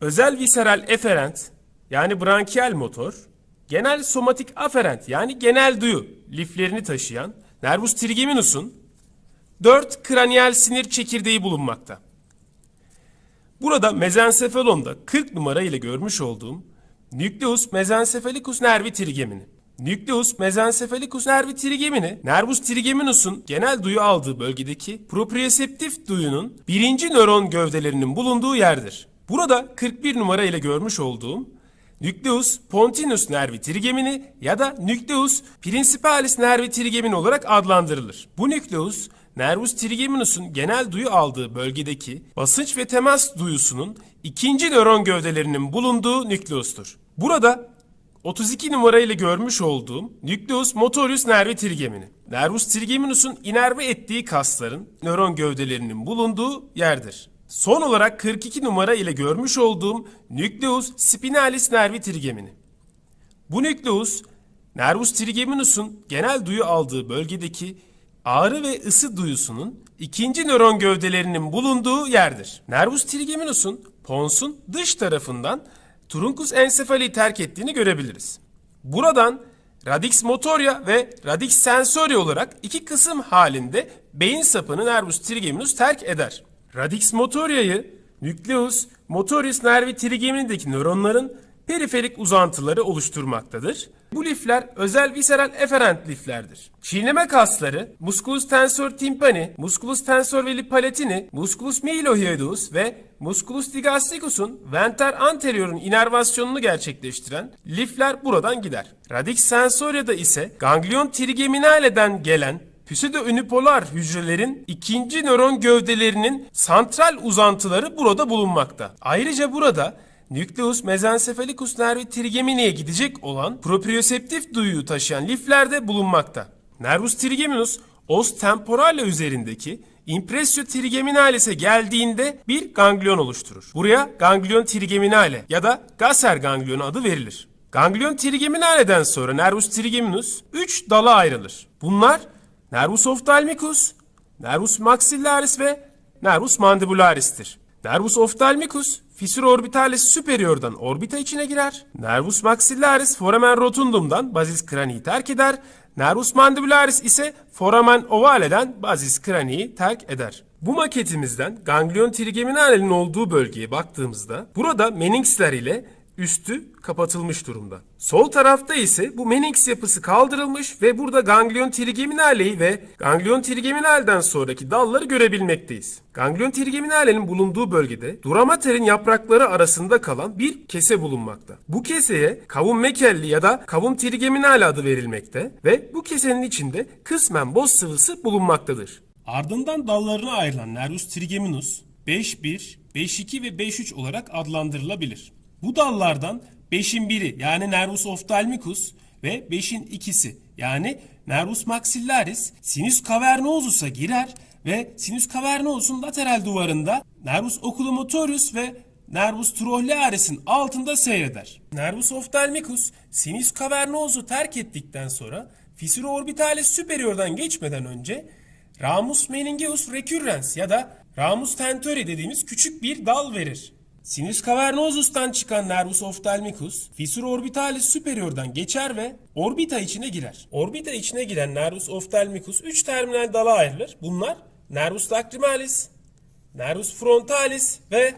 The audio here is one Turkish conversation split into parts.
Özel viseral eferent yani brankiyal motor, genel somatik aferent yani genel duyu liflerini taşıyan nervus trigeminus'un 4 kraniyel sinir çekirdeği bulunmakta. Burada mezensefalonda 40 numara ile görmüş olduğum nükleus mezensefalicus nervi trigemini. Nükleus mezensefalicus nervi trigemini, nervus trigeminus'un genel duyu aldığı bölgedeki proprioseptif duyunun birinci nöron gövdelerinin bulunduğu yerdir. Burada 41 numara ile görmüş olduğum Nucleus pontinus nervi trigemini ya da Nucleus principalis nervi trigemini olarak adlandırılır. Bu nükleus nervus trigeminus'un genel duyu aldığı bölgedeki basınç ve temas duyusunun ikinci nöron gövdelerinin bulunduğu nükleustur. Burada 32 numara ile görmüş olduğum Nucleus motorius nervi trigemini. Nervus trigeminus'un inerve ettiği kasların nöron gövdelerinin bulunduğu yerdir. Son olarak 42 numara ile görmüş olduğum Nucleus spinalis nervi trigemini. Bu nükleus nervus trigeminus'un genel duyu aldığı bölgedeki ağrı ve ısı duyusunun ikinci nöron gövdelerinin bulunduğu yerdir. Nervus trigeminus'un ponsun dış tarafından truncus encephali terk ettiğini görebiliriz. Buradan radix motoria ve radix sensoria olarak iki kısım halinde beyin sapını nervus trigeminus terk eder. Radix motoria'yı nucleus motoris nervi trigeminideki nöronların periferik uzantıları oluşturmaktadır. Bu lifler özel visceral efferent liflerdir. Çiğneme kasları musculus tensor tympani, musculus tensor veli palatini, musculus mylohyoidus ve musculus digastricus'un venter anterior'un inervasyonunu gerçekleştiren lifler buradan gider. Radix sensoria'da ise ganglion trigeminaleden gelen Pseudounipolar hücrelerin ikinci nöron gövdelerinin santral uzantıları burada bulunmakta. Ayrıca burada Nucleus mezencephalicus nervi trigemini'ye gidecek olan proprioseptif duyuyu taşıyan lifler de bulunmakta. Nervus trigeminus os temporale üzerindeki impressio trigeminalis'e geldiğinde bir ganglion oluşturur. Buraya ganglion trigeminale ya da Gasser ganglionu adı verilir. Ganglion trigeminaleden sonra nervus trigeminus 3 dala ayrılır. Bunlar Nervus ophthalmicus, nervus maxillaris ve nervus mandibularis'tir. Nervus ophthalmicus fissura orbitalis superior'dan orbita içine girer. Nervus maxillaris foramen rotundum'dan bazis cranii terk eder. Nervus mandibularis ise foramen ovale'den bazis cranii terk eder. Bu maketimizden ganglion trigeminale'nin olduğu bölgeye baktığımızda burada meninxler ile üstü kapatılmış durumda. Sol tarafta ise bu meninx yapısı kaldırılmış ve burada ganglion trigeminaleyi ve ganglion trigeminalden sonraki dalları görebilmekteyiz. Ganglion trigeminalenin bulunduğu bölgede duramaterin yaprakları arasında kalan bir kese bulunmakta. Bu keseye kavum mekelli ya da kavum trigeminale adı verilmekte ve bu kesenin içinde kısmen boz sıvısı bulunmaktadır. Ardından dallarına ayrılan nervus trigeminus 5-1, 5-2 ve 5-3 olarak adlandırılabilir. Bu dallardan 5'in biri yani nervus ophthalmicus ve 5'in ikisi yani nervus maxillaris sinus cavernosus'a girer ve sinus cavernosus'un lateral duvarında nervus oculomotorius ve nervus trochlearis'in altında seyreder. Nervus ophthalmicus sinus cavernosus'u terk ettikten sonra fissura orbitalis superior'dan geçmeden önce ramus meningeus recurrens ya da ramus tentori dediğimiz küçük bir dal verir. Sinus cavernosus'tan çıkan nervus ophthalmicus, fissura orbitalis superior'dan geçer ve orbita içine girer. Orbita içine giren nervus ophthalmicus 3 terminal dala ayrılır. Bunlar nervus lacrimalis, nervus frontalis ve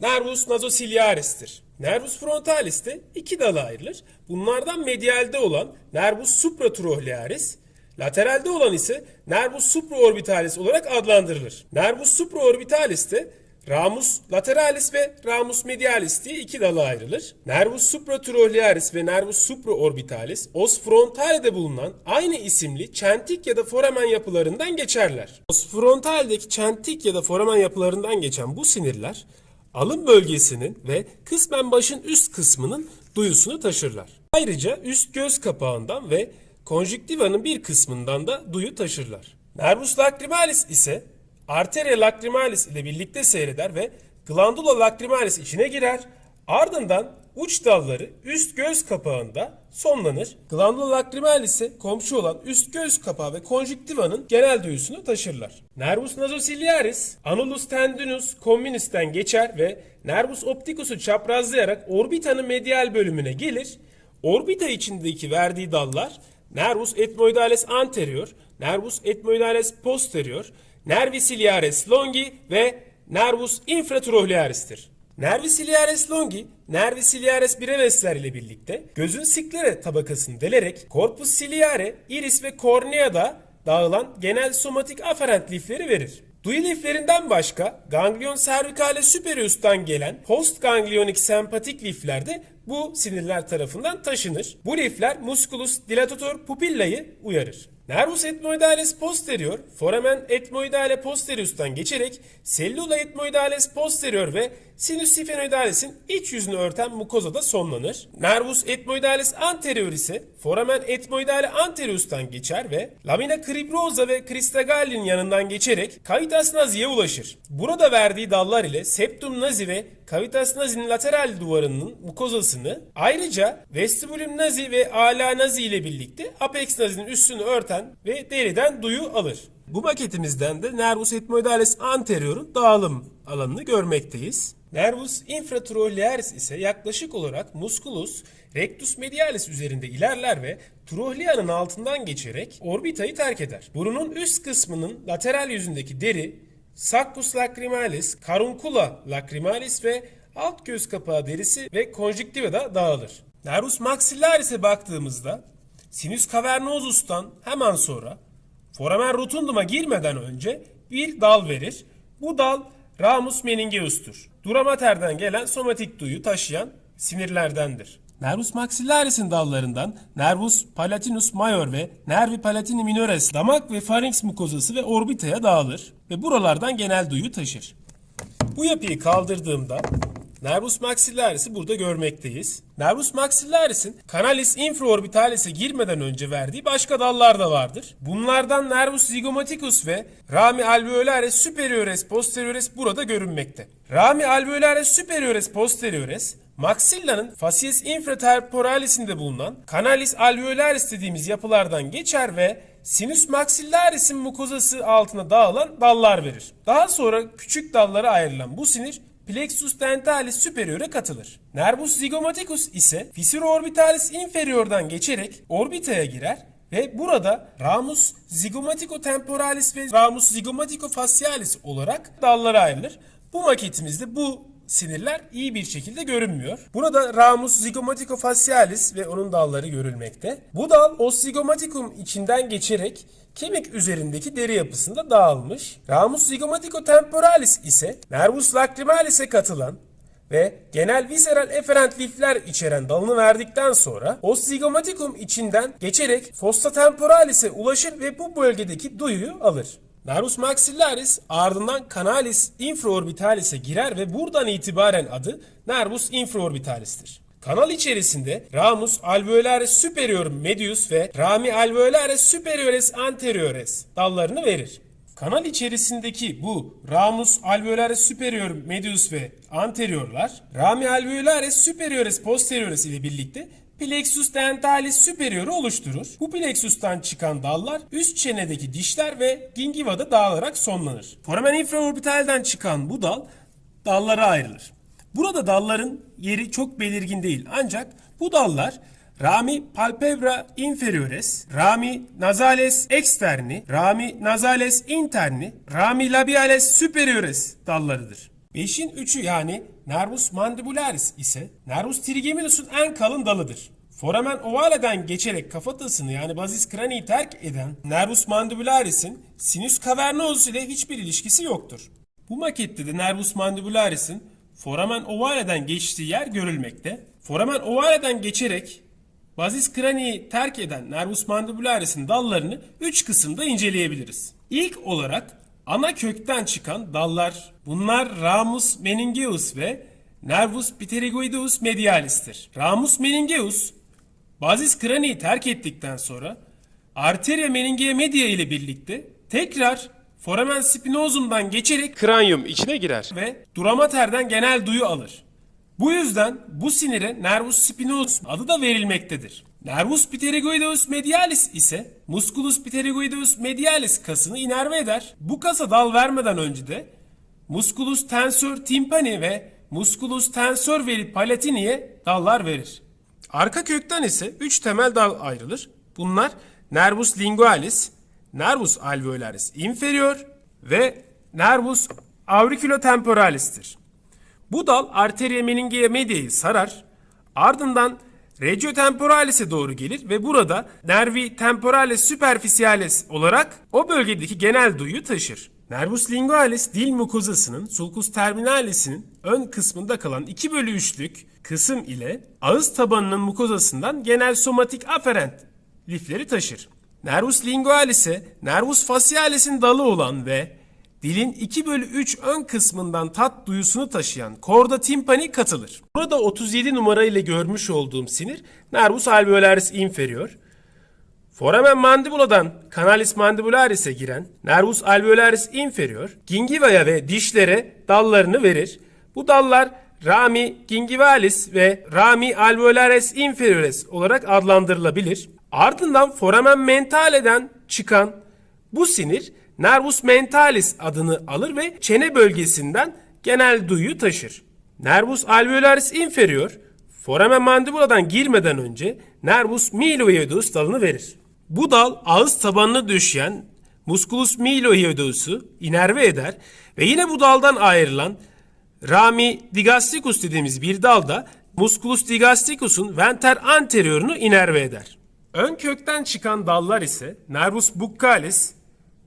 nervus nasociliaris'tir. Nervus frontalis de iki dala ayrılır. Bunlardan medialde olan nervus supratrochlearis, lateralde olan ise nervus supraorbitalis olarak adlandırılır. Nervus supraorbitalis de Ramus lateralis ve ramus medialis diye iki dala ayrılır. Nervus supratrochlearis ve nervus supraorbitalis os frontalde bulunan aynı isimli çentik ya da foramen yapılarından geçerler. Os frontaldeki çentik ya da foramen yapılarından geçen bu sinirler alın bölgesinin ve kısmen başın üst kısmının duyusunu taşırlar. Ayrıca üst göz kapağından ve konjüktivanın bir kısmından da duyu taşırlar. Nervus lacrimalis ise arteria lacrimalis ile birlikte seyreder ve glandula lacrimalis içine girer. Ardından uç dalları üst göz kapağında sonlanır. Glandula lacrimal ise komşu olan üst göz kapağı ve konjüktivanın genel duyusunu taşırlar. Nervus nasociliaris, annulus tendinus communis'ten geçer ve nervus opticus'u çaprazlayarak orbitanın medial bölümüne gelir. Orbita içindeki verdiği dallar nervus ethmoidalis anterior, nervus ethmoidalis posterior, nervi ciliaris longi ve nervus infratrochlearis'tir. Nervi ciliaris longi, nervi ciliaris brevesler ile birlikte gözün siklere tabakasını delerek corpus ciliare, iris ve korneada dağılan genel somatik aferent lifleri verir. Duyu liflerinden başka ganglion cervicale superius'tan gelen postganglionik sempatik lifler de bu sinirler tarafından taşınır. Bu lifler musculus dilatator pupillayı uyarır. Nervus ethmoidalis posterior, foramen ethmoidale posterius'tan geçerek cellula ethmoidales posterior ve sinus sphenoidalis'in iç yüzünü örten mukozada sonlanır. Nervus ethmoidalis anterior ise foramen ethmoidale anterius'tan geçer ve lamina cribrosa ve Christagalli'nin yanından geçerek cavitas nazi'ye ulaşır. Burada verdiği dallar ile septum nazi ve cavitas nazi'nin lateral duvarının mukozasını ayrıca vestibulum nazi ve ala nazi ile birlikte apex nazinin üstünü örten ve deriden duyu alır. Bu maketimizden de nervus ethmoidalis anterior'un dağılım alanını görmekteyiz. Nervus infratrochlearis ise yaklaşık olarak musculus rectus medialis üzerinde ilerler ve trochleanın altından geçerek orbitayı terk eder. Burunun üst kısmının lateral yüzündeki deri Saccus lacrimalis, caruncula lacrimalis ve alt göz kapağı derisi ve konjüktivada dağılır. Nervus maxillaris'e baktığımızda sinüs cavernosus'tan hemen sonra foramen rotundum'a girmeden önce bir dal verir. Bu dal ramus meningeus'tur. Dura mater'den gelen somatik duyu taşıyan sinirlerdendir. Nervus maxillaris'in dallarından Nervus palatinus major ve Nervi palatini minores damak ve pharynx mukozası ve orbitaya dağılır ve buralardan genel duyu taşır. Bu yapıyı kaldırdığımda Nervus maxillaris'i burada görmekteyiz. Nervus maxillaris'in canalis infraorbitalis'e girmeden önce verdiği başka dallar da vardır. Bunlardan Nervus zygomaticus ve Rami alveolaris superiores posteriores burada görünmekte. Rami alveolaris superiores posteriores Maxilla'nın facies infratemporalis'inde bulunan canalis alveolaris dediğimiz yapılardan geçer ve sinus maxillaris'in mukozası altına dağılan dallar verir. Daha sonra küçük dallara ayrılan bu sinir plexus dentalis superior'e katılır. Nervus zygomaticus ise fissura orbitalis inferior'dan geçerek orbitaya girer ve burada ramus zygomatico temporalis ve ramus zygomatico facialis olarak dallara ayrılır. Bu maketimizde bu sinirler iyi bir şekilde görünmüyor. Burada ramus zygomatico facialis ve onun dalları görülmekte. Bu dal ossigomaticum içinden geçerek kemik üzerindeki deri yapısında dağılmış. Ramus zygomatico temporalis ise nervus lacrimalis'e katılan ve genel visceral efferent lifler içeren dalını verdikten sonra ossigomaticum içinden geçerek fossa temporalis'e ulaşır ve bu bölgedeki duyuyu alır. Nervus maxillaris ardından canalis infraorbitalis'e girer ve buradan itibaren adı nervus infraorbitalis'tir. Kanal içerisinde ramus alveolaris superior medius ve rami alveolaris superiores anteriores dallarını verir. Kanal içerisindeki bu ramus alveolaris superior medius ve anteriorlar rami alveolaris superiores posteriores ile birlikte plexus dentalis superior'u oluşturur. Bu plexus'tan çıkan dallar üst çenedeki dişler ve gingivada dağılarak sonlanır. Foramen infraorbitalden çıkan bu dal dallara ayrılır. Burada dalların yeri çok belirgin değil ancak bu dallar Rami palpebra inferiores, rami nasales externi, rami nasales interni, rami labiales superiores dallarıdır. Beşin üçü yani nervus mandibularis ise nervus trigeminus'un en kalın dalıdır. Foramen ovale'den geçerek kafatasını yani bazis cranii terk eden nervus mandibularis'in sinus cavernosus ile hiçbir ilişkisi yoktur. Bu makette de nervus mandibularis'in foramen ovale'den geçtiği yer görülmekte. Foramen ovale'den geçerek bazis cranii terk eden nervus mandibularis'in dallarını 3 kısımda inceleyebiliriz. İlk olarak ana kökten çıkan dallar bunlar ramus meningeus ve nervus pterygoideus medialis'tir. Ramus meningeus bazis cranii terk ettikten sonra arteria meningea media ile birlikte tekrar foramen spinosum'dan geçerek kranyum içine girer ve duramaterden genel duyu alır. Bu yüzden bu sinire nervus spinosus adı da verilmektedir. Nervus pterygoideus medialis ise musculus pterygoideus medialis kasını inerve eder. Bu kasa dal vermeden önce de musculus tensor tympani ve musculus tensor veri palatini'ye dallar verir. Arka kökten ise 3 temel dal ayrılır. Bunlar nervus lingualis, nervus alveolaris inferior ve nervus auriculotemporalis'tir. Bu dal arteria meningia media'yı sarar. Ardından regio temporalis'e doğru gelir ve burada nervi temporalis superficialis olarak o bölgedeki genel duyuyu taşır. Nervus lingualis dil mukozasının sulcus terminalis'inin ön kısmında kalan 2 bölü 3'lük kısım ile ağız tabanının mukozasından genel somatik aferent lifleri taşır. Nervus lingualis'e nervus facialis'in dalı olan ve dilin 2 bölü 3 ön kısmından tat duyusunu taşıyan korda timpani katılır. Burada 37 numara ile görmüş olduğum sinir nervus alveolaris inferior. Foramen mandibuladan canalis mandibularis'e giren nervus alveolaris inferior, gingivaya ve dişlere dallarını verir. Bu dallar rami gingivalis ve rami alveolaris inferiores olarak adlandırılabilir. Ardından foramen mentaleden çıkan bu sinir nervus mentalis adını alır ve çene bölgesinden genel duyuyu taşır. Nervus alveolaris inferior foramen mandibuladan girmeden önce nervus miloideus dalını verir. Bu dal ağız tabanına düşen musculus miloideus'u inerve eder ve yine bu daldan ayrılan rami digastricus dediğimiz bir dalda musculus digastricus'un venter anteriorunu inerve eder. Ön kökten çıkan dallar ise nervus buccalis,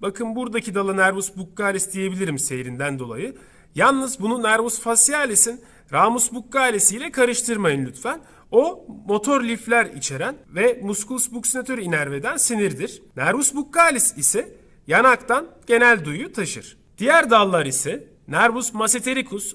bakın buradaki dalı nervus buccalis diyebilirim seyrinden dolayı. Yalnız bunu nervus facialis'in ramus buccalis ile karıştırmayın lütfen. O motor lifler içeren ve musculus buccinator inerve eden sinirdir. Nervus buccalis ise yanaktan genel duyuyu taşır. Diğer dallar ise nervus massetericus,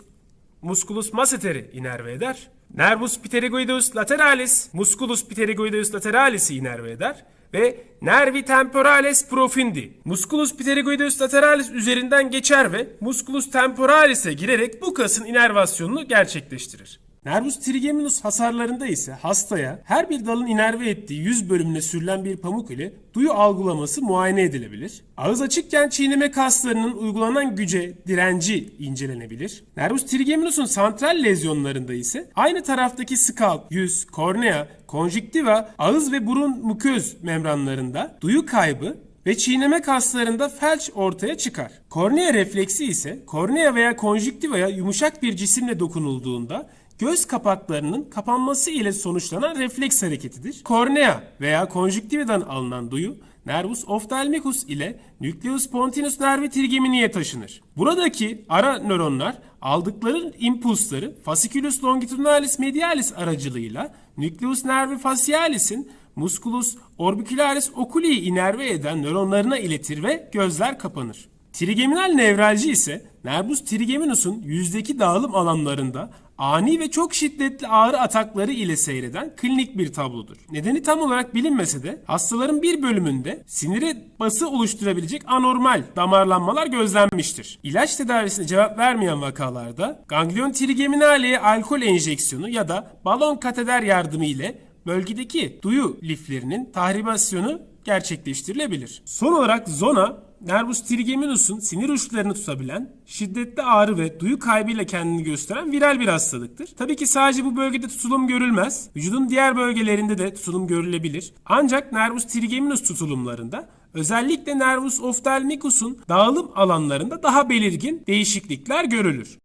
musculus masseteri inerve eder. Nervus pterygoideus lateralis, musculus pterygoideus lateralis'i inerve eder ve nervi temporalis profundi. Musculus pterygoideus lateralis üzerinden geçer ve musculus temporalis'e girerek bu kasın inervasyonunu gerçekleştirir. Nervus trigeminus hasarlarında ise hastaya her bir dalın inerve ettiği yüz bölümüne sürülen bir pamuk ile duyu algılaması muayene edilebilir. Ağız açıkken çiğneme kaslarının uygulanan güce, direnci incelenebilir. Nervus trigeminus'un santral lezyonlarında ise aynı taraftaki skalp, yüz, kornea, konjüktiva, ağız ve burun muköz membranlarında duyu kaybı ve çiğneme kaslarında felç ortaya çıkar. Kornea refleksi ise kornea veya konjüktivaya yumuşak bir cisimle dokunulduğunda göz kapaklarının kapanması ile sonuçlanan refleks hareketidir. Kornea veya konjüktivadan alınan duyu nervus ophthalmicus ile nucleus pontinus nervi trigeminiye taşınır. Buradaki ara nöronlar aldıkları impulsları fasciculus longitudinalis medialis aracılığıyla nucleus nervi facialis'in musculus orbicularis oculi'yi inerve eden nöronlarına iletir ve gözler kapanır. Trigeminal nevralji ise nervus trigeminus'un yüzdeki dağılım alanlarında ani ve çok şiddetli ağrı atakları ile seyreden klinik bir tablodur. Nedeni tam olarak bilinmese de hastaların bir bölümünde sinire bası oluşturabilecek anormal damarlanmalar gözlenmiştir. İlaç tedavisine cevap vermeyen vakalarda ganglion trigeminaleye alkol enjeksiyonu ya da balon kateter yardımı ile bölgedeki duyu liflerinin tahribasyonu gerçekleştirilebilir. Son olarak zona nervus trigeminus'un sinir uçlarını tutabilen, şiddetli ağrı ve duyu kaybıyla kendini gösteren viral bir hastalıktır. Tabii ki sadece bu bölgede tutulum görülmez. Vücudun diğer bölgelerinde de tutulum görülebilir. Ancak nervus trigeminus tutulumlarında özellikle nervus ophthalmicus'un dağılım alanlarında daha belirgin değişiklikler görülür.